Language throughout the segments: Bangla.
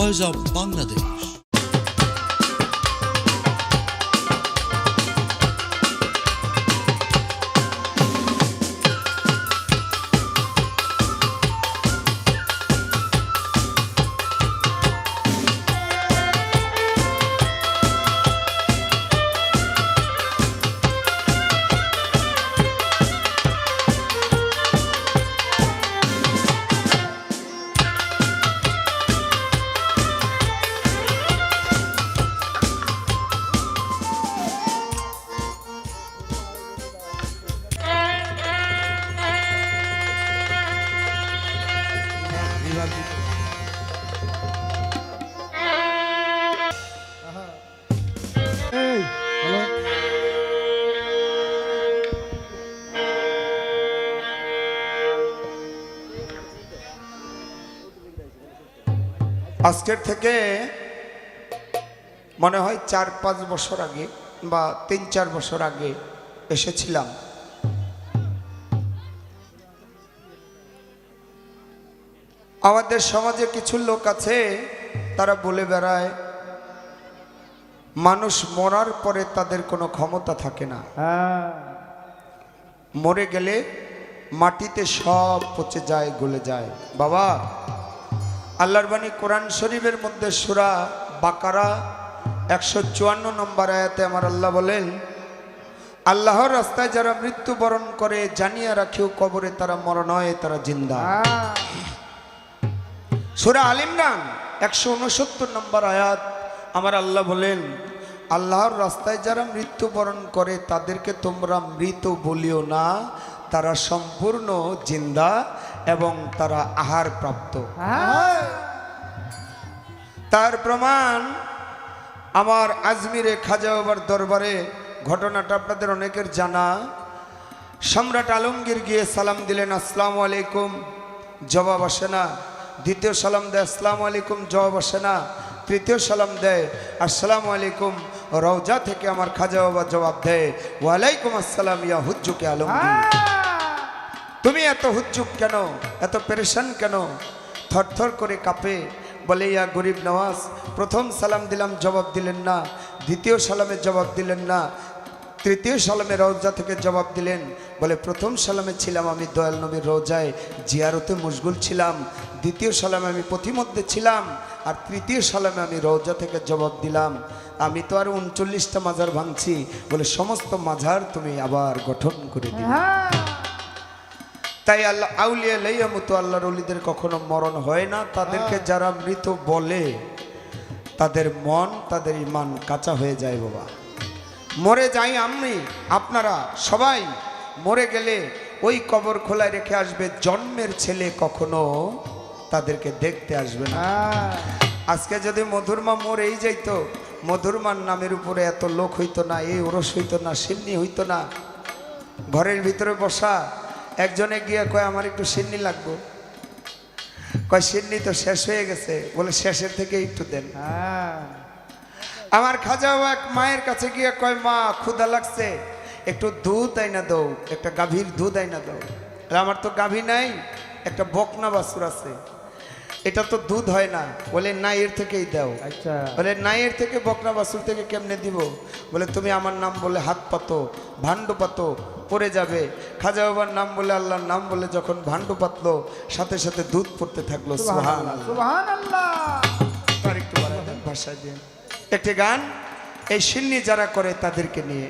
voice of Bangladesh. আজকের থেকে মনে হয় চার পাঁচ বছর আগে বা তিন চার বছর আগে এসেছিলাম। আমাদের সমাজে কিছু লোক আছে তারা বলে বেড়ায় মানুষ মরার পরে তাদের কোনো ক্ষমতা থাকে না। হ্যাঁ। মরে গেলে মাটিতে সব পচে যায় গলে যায়। বাবা আল্লাহর বাণী কোরআন শরীফের মধ্যে সুরা বাকারা একশো চুয়ান্ন নম্বর আয়াতে আমার আল্লাহ বলেন, আল্লাহর রাস্তায় যারা মৃত্যুবরণ করে জানিয়ে রাখিও কবরে তারা মরণ হয়, তারা জিন্দা। সুরা আল ইমরান একশো উনসত্তর নম্বর আয়াত আমার আল্লাহ বলেন, আল্লাহর রাস্তায় যারা মৃত্যুবরণ করে তাদেরকে তোমরা মৃত বলিও না, তারা সম্পূর্ণ জিন্দা। এবং তারা আহার প্রাপ্ত। হ্যাঁ। তার প্রমাণ আমার আজমিরে খাজা বাবার দরবারে ঘটনাটা আপনাদের অনেকের জানা। সম্রাট আলমগীর গিয়ে সালাম দিলেন আসসালামু আলাইকুম। জবাব আসে না। দ্বিতীয় সালাম দেয় আসসালামু আলাইকুম। জবাব আসে না। তৃতীয় সালাম দেয় আসসালামু আলাইকুম। রওজা থেকে আমার খাজা বাবা জবাব দেয় ওয়ালাইকুম আসসালাম ইয়া হুজ্জুকে আলমগীর। তুমি এত হুজ্জুক কেন? এত পেরেশান কেন? থরথর করে কাঁপে, বলে, ইয়া গরিব নওয়াজ, প্রথম সালাম দিলাম, জবাব দিলেন না। দ্বিতীয় সালামে জবাব দিলেন না। তৃতীয় সালামে রওজা থেকে জবাব দিলেন। বলে, প্রথম সালামে ছিলাম আমি দয়াল নবীর রোজায়, জিয়ারতে মশগুল ছিলাম। দ্বিতীয় সালামে আমি পথিমধ্যে ছিলাম, আর তৃতীয় সালামে আমি রওজা থেকে জবাব দিলাম। আমি তো আর উনচল্লিশটা মাজার ভাঙছি। বলে, সমস্ত মাজার তুমি আবার গঠন করে দিলে। তাই আল্লাহ আউলিয়া লাইয়া মতো আল্লাহর অলিদের কখনো মরণ হয় না। তাদেরকে যারা মৃত বলে তাদের মন তাদের ইমান কাঁচা হয়ে যায় বাবা। মরে যাই আমি আপনারা সবাই মরে গেলে ওই কবর খোলায় রেখে আসবে জন্মের ছেলে কখনো তাদেরকে দেখতে আসবে না। হ্যাঁ। আজকে যদি মধুরমা মরেই যাইতো মধুরমার নামের উপরে এত লোক হইতো না এই ওরস হইতো না সিন্নি হইতো না ঘরের ভিতরে বসা একজনে গিয়ে কয় আমার একটু সিন্নি লাগবো। কয় সিন্নি তো শেষ হয়ে গেছে। বলে শেষের থেকে একটু দেন। হ্যাঁ। আমার খাজা এক মায়ের কাছে গিয়ে কয় মা ক্ষুদা লাগছে। একটু দুধ আইনা দৌ একটা গাভীর দুধ আইনা দাও। বলে, আমার তো গাভী নাই একটা বকনা বাসুর আছে। এটা তো দুধ হয় না। বলে না এর থেকেই দাও। আচ্ছা। বলে এর থেকে বকনা বাসুর থেকে কেমনে দিব? বলে তুমি আমার নাম বলে হাত পাতো ভান্ডু পাতো পড়ে যাবে। খাজা বাবার নাম বলে আল্লাহর নাম বলে যখন ভান্ডু পাতলো সাথে সাথে দুধ পড়তে থাকল একটু বাড়ায় দিয়ে একটি গান এই সিন্নি যারা করে তাদেরকে নিয়ে।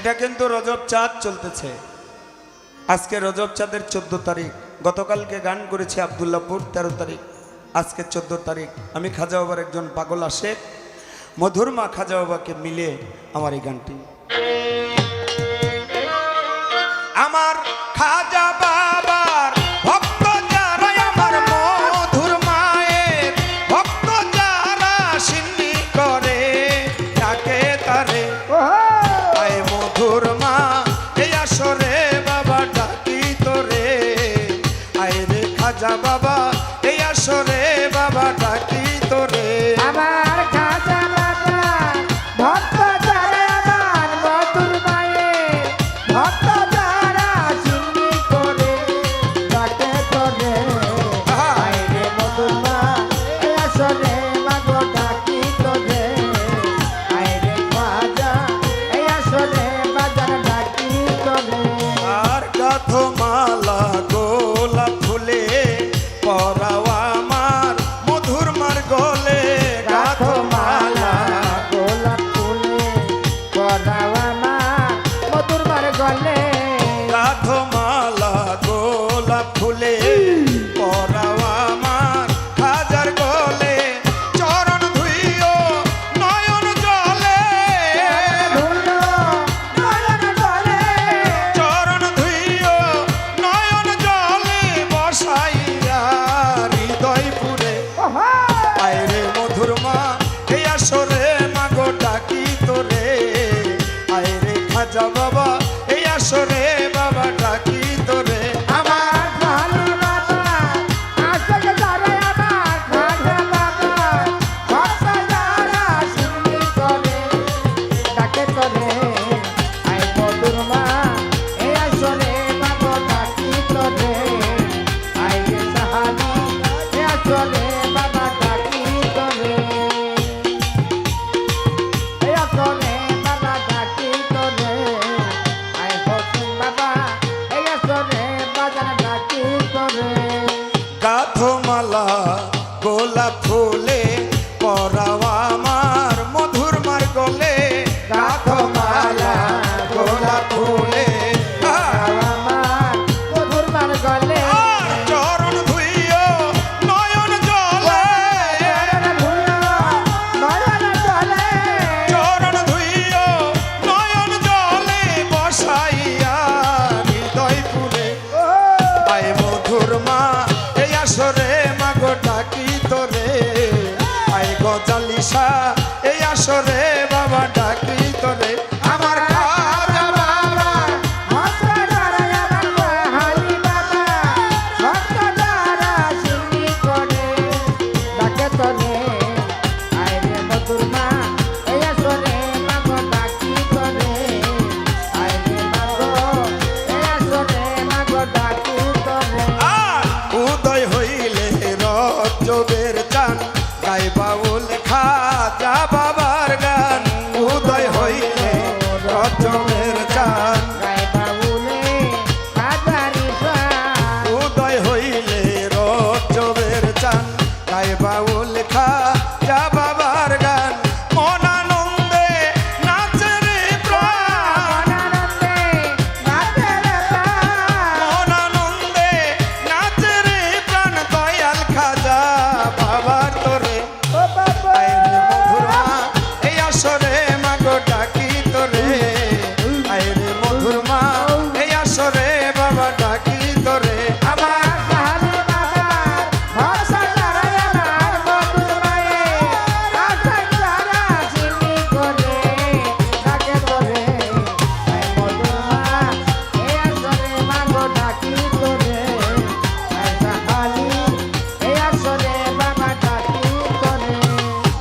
এটা কিন্তু রজব চাঁদ চলতেছে। আজকে রজব চাঁদের চোদ্দ তারিখ। গতকালকে গান করেছি আবদুল্লাপুর তেরো তারিখ। আজকে চোদ্দ তারিখ। আমি খাজা বাবার একজন পাগল আসে মধুরমা খাজা বাবাকে মিলে আমার এই গানটি। আমার খাজা বাবার come on.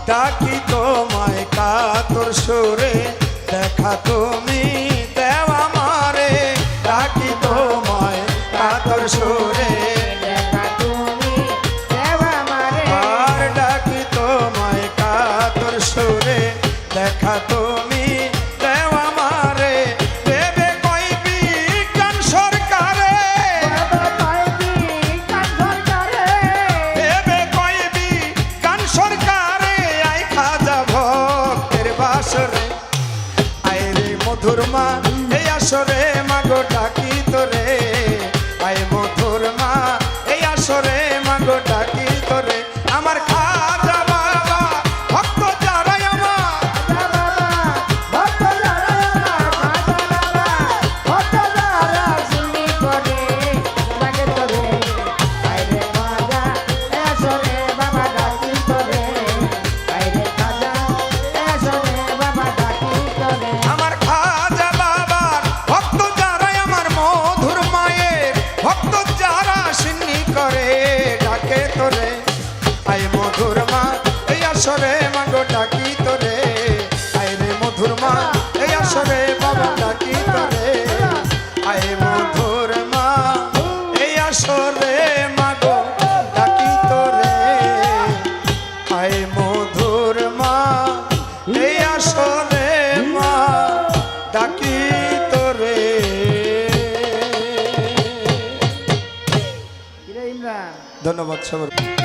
ডাকি তোমায় কাতর সুরে দেখা তুমি দেওয়া মারে। ডাকি তোমায় কাতর সুরে। ডাকি তোরে আসরে মাগো ডাকি তোরে। আয় রে মধুর মা এই আসরে বাবা ডাকি তোরে। আয় মধুর মা এই আসরে মাগো ডাকি তোরে। আয় মধুর মা এই আসরে মা ডাকি তোরে। ধন্যবাদ সবার।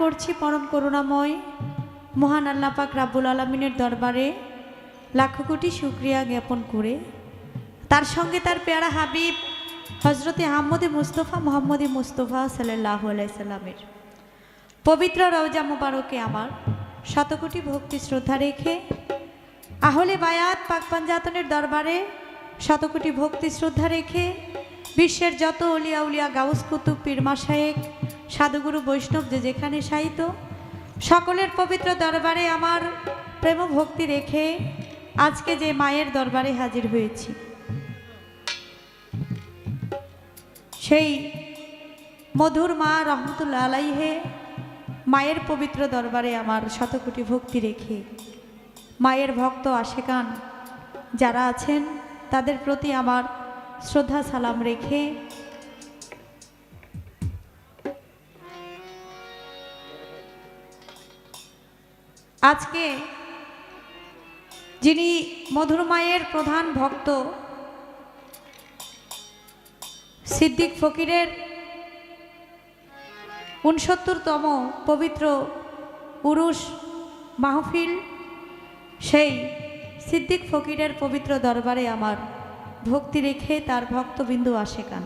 করছি পরম করুণাময়, মহান আল্লাহ পাক রাব্বুল আলমিনের দরবারে লাখো কোটি শুক্রিয়া জ্ঞাপন করে। তার সঙ্গে তার পেয়ারা হাবিব হজরতে আহমদে মুস্তফা, মোহাম্মদে মুস্তফা সাল্লাহ সাল্লামের। পবিত্র রওজা মুবারকে আমার শতকোটি ভক্তি শ্রদ্ধা রেখে আহলে বায়াত পাক পাঞ্জাতনের দরবারে শতকোটি ভক্তি শ্রদ্ধা রেখে বিশ্বের যত উলিয়া উলিয়া গাউস কুতুব পীরমা শায়েক সাধুগুরু বৈষ্ণব যে যেখানে সাহিত সকলের পবিত্র দরবারে আমার প্রেম ভক্তি রেখে আজকে যে মায়ের দরবারে হাজির হয়েছি। সেই মধুর মা রহমতুল্লা আলাইহে মায়ের পবিত্র দরবারে আমার শতকোটি ভক্তি রেখে মায়ের ভক্ত আশেকান যারা আছেন, তাদের প্রতি আমার শ্রদ্ধা সালাম রেখে আজকে যিনি মধুর মায়ের প্রধান ভক্ত, সিদ্দিক ফকিরের উনসত্তরতম পবিত্র পুরুষ মাহফিল, সেই সিদ্দিক ফকিরের পবিত্র দরবারে আমার ভক্তি রেখে তার ভক্তবিন্দু আসে কান।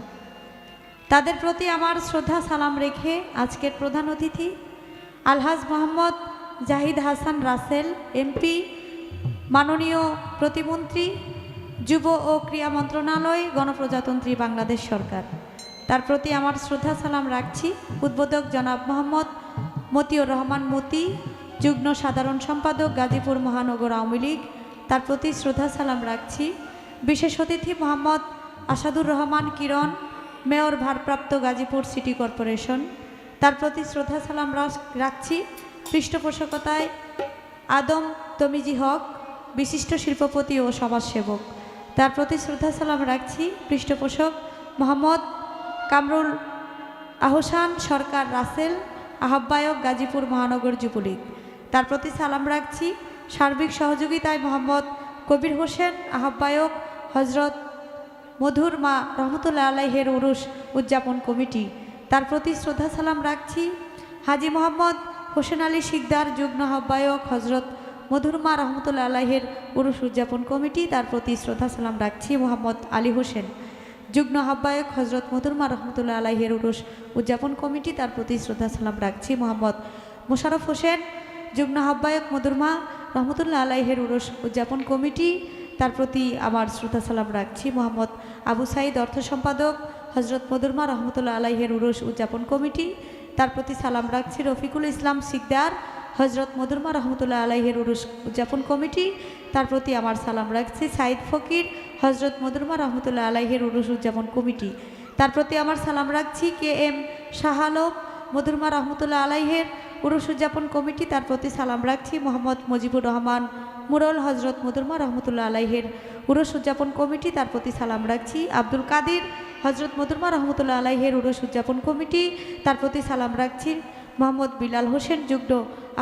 তাদের প্রতি আমার শ্রদ্ধা সালাম রেখে আজকের প্রধান অতিথি আলহাজ মোহাম্মদ জাহিদ হাসান রাসেল, এমপি, মাননীয় প্রতিমন্ত্রী, যুব ও ক্রীড়া মন্ত্রণালয়, গণপ্রজাতন্ত্রী বাংলাদেশ সরকার। তার প্রতি আমার শ্রদ্ধা সালাম রাখছি। উদ্বোধক জনাব মোহাম্মদ মতিউর রহমান মতি, যুগ্ম সাধারণ সম্পাদক গাজীপুর মহানগর আওয়ামী লীগ। তার প্রতি শ্রদ্ধা সালাম রাখছি। বিশেষ অতিথি মোহাম্মদ আসাদুর রহমান কিরণ, মেয়র ভারপ্রাপ্ত গাজীপুর সিটি কর্পোরেশন। তার প্রতি শ্রদ্ধা সালাম রাখছি। পৃষ্ঠপোষকতায় আদম তমিজি হক, বিশিষ্ট শিল্পপতি ও সমাজসেবক। তার প্রতি শ্রদ্ধা সালাম রাখছি পৃষ্ঠপোষক মোহাম্মদ কামরুল আহসান সরকার রাসেল, আহ্বায়ক গাজীপুর মহানগর যুবলীগ। তার প্রতি সালাম রাখছি সার্বিক সহযোগিতায় মোহাম্মদ কবির হোসেন, আহ্বায়ক হজরত মধুর মা রহমতুল্লাহ আলাইহের উরুস উদযাপন কমিটি। তার প্রতি শ্রদ্ধা সালাম রাখছি হাজি মোহাম্মদ হোসেন আলী শিকদার, যুগ্ম আহ্বায়ক হজরত মধুর মা আলাহের উরুস উদযাপন কমিটি, তার প্রতি শ্রদ্ধা সালাম রাখছি মোহাম্মদ আলী হোসেন। যুগ্ম আহ্বায়ক হজরত মধুরমা রহমতুল্লাহ আলাহের উরুস উদযাপন কমিটি, তার প্রতি শ্রদ্ধা সালাম রাখছি মোহাম্মদ মোশারফ হোসেন। যুগ্ম আহ্বায়ক মধুরমা রহমতুল্লাহ আলাইহের উরুস উদযাপন কমিটি, তার প্রতি আমার শ্রদ্ধা সালাম রাখছি মোহাম্মদ আবু সাইদ, অর্থ সম্পাদক হজরত মধুরমা রহমতুল্লাহ আলাইহের উরুস উদযাপন কমিটি। তার প্রতি সালাম রাখছি রফিকুল ইসলাম সিকদার হজরত মধুরমা রহমতুল্লাহ আলাইহের উরুস উদযাপন কমিটি, তার প্রতি আমার সালাম রাখছি সাইদ ফকির, হজরত মধুরমা রহমতুল্লাহ আলাইহের উরুস উদযাপন কমিটি। তার প্রতি আমার সালাম রাখছি কে এম শাহ আলম, মধুরমা রহমতুল্লাহ আলাইহের উরুস উদযাপন কমিটি, তার প্রতি সালাম রাখছি মোহাম্মদ মুজিবুর রহমান মুরল, হজরত মধুরমা রহমতুল্লাহ আলাইহের উরুস উদযাপন কমিটি, তার প্রতি সালাম রাখছি আব্দুল কাদির হজরত মধুরমা রহমতুল্লাহ আলাইহের উরুস উদযাপন কমিটি, তার প্রতি সালাম রাখছি। মোহাম্মদ বিলাল হোসেন যুগ্ম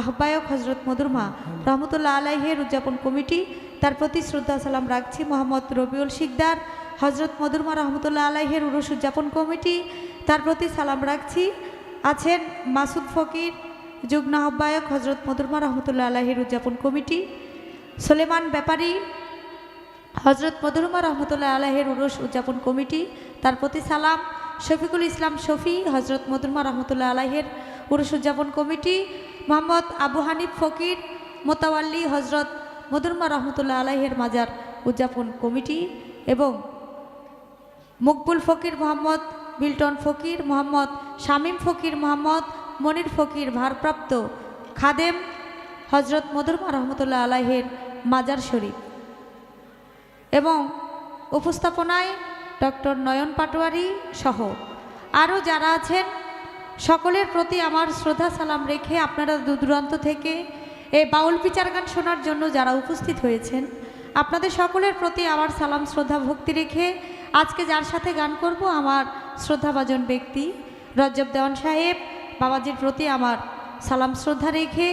আহ্বায়ক হজরত মধুরমা রহমতুল্লাহ আলাইহের উদযাপন কমিটি, তার প্রতি শ্রদ্ধা সালাম রাখছি। মোহাম্মদ রবিউল শিকদার হজরত মধুরমা রহমতুল্লাহ আলাইহের উরুস উদযাপন কমিটি, তার প্রতি সালাম রাখছি। আছেন মাসুদ ফকির যুগ্ম আহ্বায়ক হজরত মধুরমা রহমতুল্লাহ আলাহির উদযাপন কমিটি। সোলেমান ব্যাপারী হজরত মধুরমা রহমতুল্লাহ আলাহের উরস উদযাপন কমিটি, তার প্রতি সালাম। শফিকুল ইসলাম শফি, হজরত মধুরমা রহমতুল্লাহ আলাহের উরস উদযাপন কমিটি। মোহাম্মদ আবু হানিফ ফকির, মোতাওয়াল্লি হজরত মধুরমা রহমতুল্লাহ আলাহের মাজার উদযাপন কমিটি এবং মকবুল ফকির মোহাম্মদ, বিল্টন ফকির মোহাম্মদ, শামীম ফকির মোহাম্মদ, মনির ফকির ভারপ্রাপ্ত খাদেম, হজরত মধুরমা রহমতুল্লাহ আলাহের মাজার শরীফ। এবং উপস্থাপনায় ডক্টর নয়ন পাটোয়ারি সহ আরও যারা আছেন, সকলের প্রতি আমার শ্রদ্ধা সালাম রেখে আপনারা দূর দূরান্ত থেকে এই বাউল বিচার গান শোনার জন্য যারা উপস্থিত হয়েছেন, আপনাদের সকলের প্রতি আমার সালাম, শ্রদ্ধা, ভক্তি রেখে আজকে যার সাথে গান করব আমার শ্রদ্ধাভাজন ব্যক্তি রজ্জব দেওয়ান সাহেব। বাবাজির প্রতি আমার সালাম, শ্রদ্ধা রেখে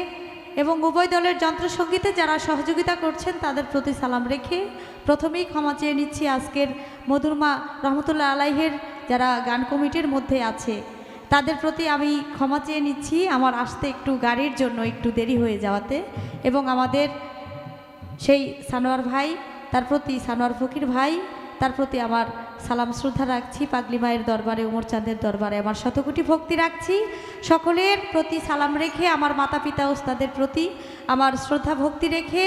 এবং উভয় দলের যন্ত্রসঙ্গীতে যারা সহযোগিতা করছেন, তাদের প্রতি সালাম রেখে প্রথমেই ক্ষমা চেয়ে নিচ্ছি আজকের মধুরমা রহমতুল্লাহ আলাইহের যারা গান কমিটির মধ্যে আছে। তাদের প্রতি আমি ক্ষমা চেয়ে নিচ্ছি আমার আসতে একটু গাড়ির জন্য একটু দেরি হয়ে যাওয়াতে এবং আমাদের সেই সানোয়ার ভাই, তার প্রতি সানোয়ার ফকির ভাই, তার প্রতি আমার সালাম শ্রদ্ধা রাখছি, পাগলি মায়ের দরবারে, উমর চাঁদের দরবারে আমার শতকোটি ভক্তি রাখছি। সকলের প্রতি সালাম রেখে, আমার মাতা পিতা, ওস্তাদের প্রতি আমার শ্রদ্ধা ভক্তি রেখে,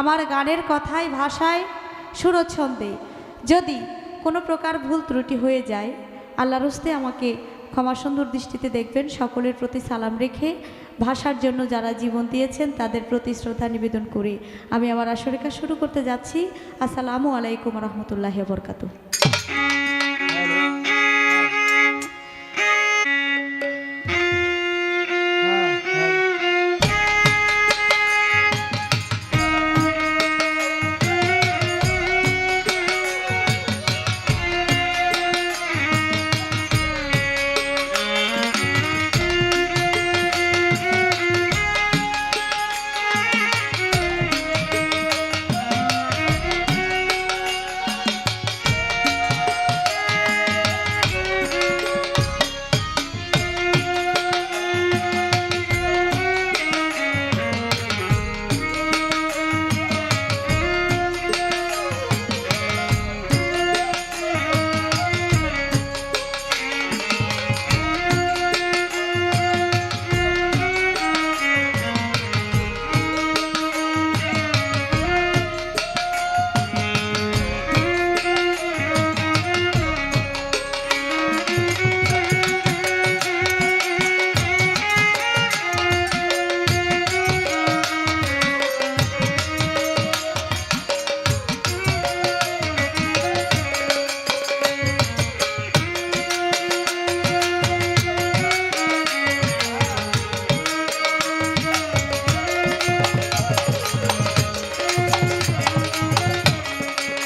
আমার গানের কথায়, ভাষায় সুরছন্দে। যদি কোনো প্রকার ভুল ত্রুটি হয়ে যায়, আল্লাহর হস্তে আমাকে ক্ষমা সুন্দর দৃষ্টিতে দেখবেন, সকলের প্রতি সালাম রেখে ভাষার জন্য যারা জীবন দিয়েছেন, তাদের প্রতি শ্রদ্ধা নিবেদন করে আমি আমার আসরেখা শুরু করতে যাচ্ছি। আসসালামু আলাইকুম রহমতুল্লাহ বরকাতু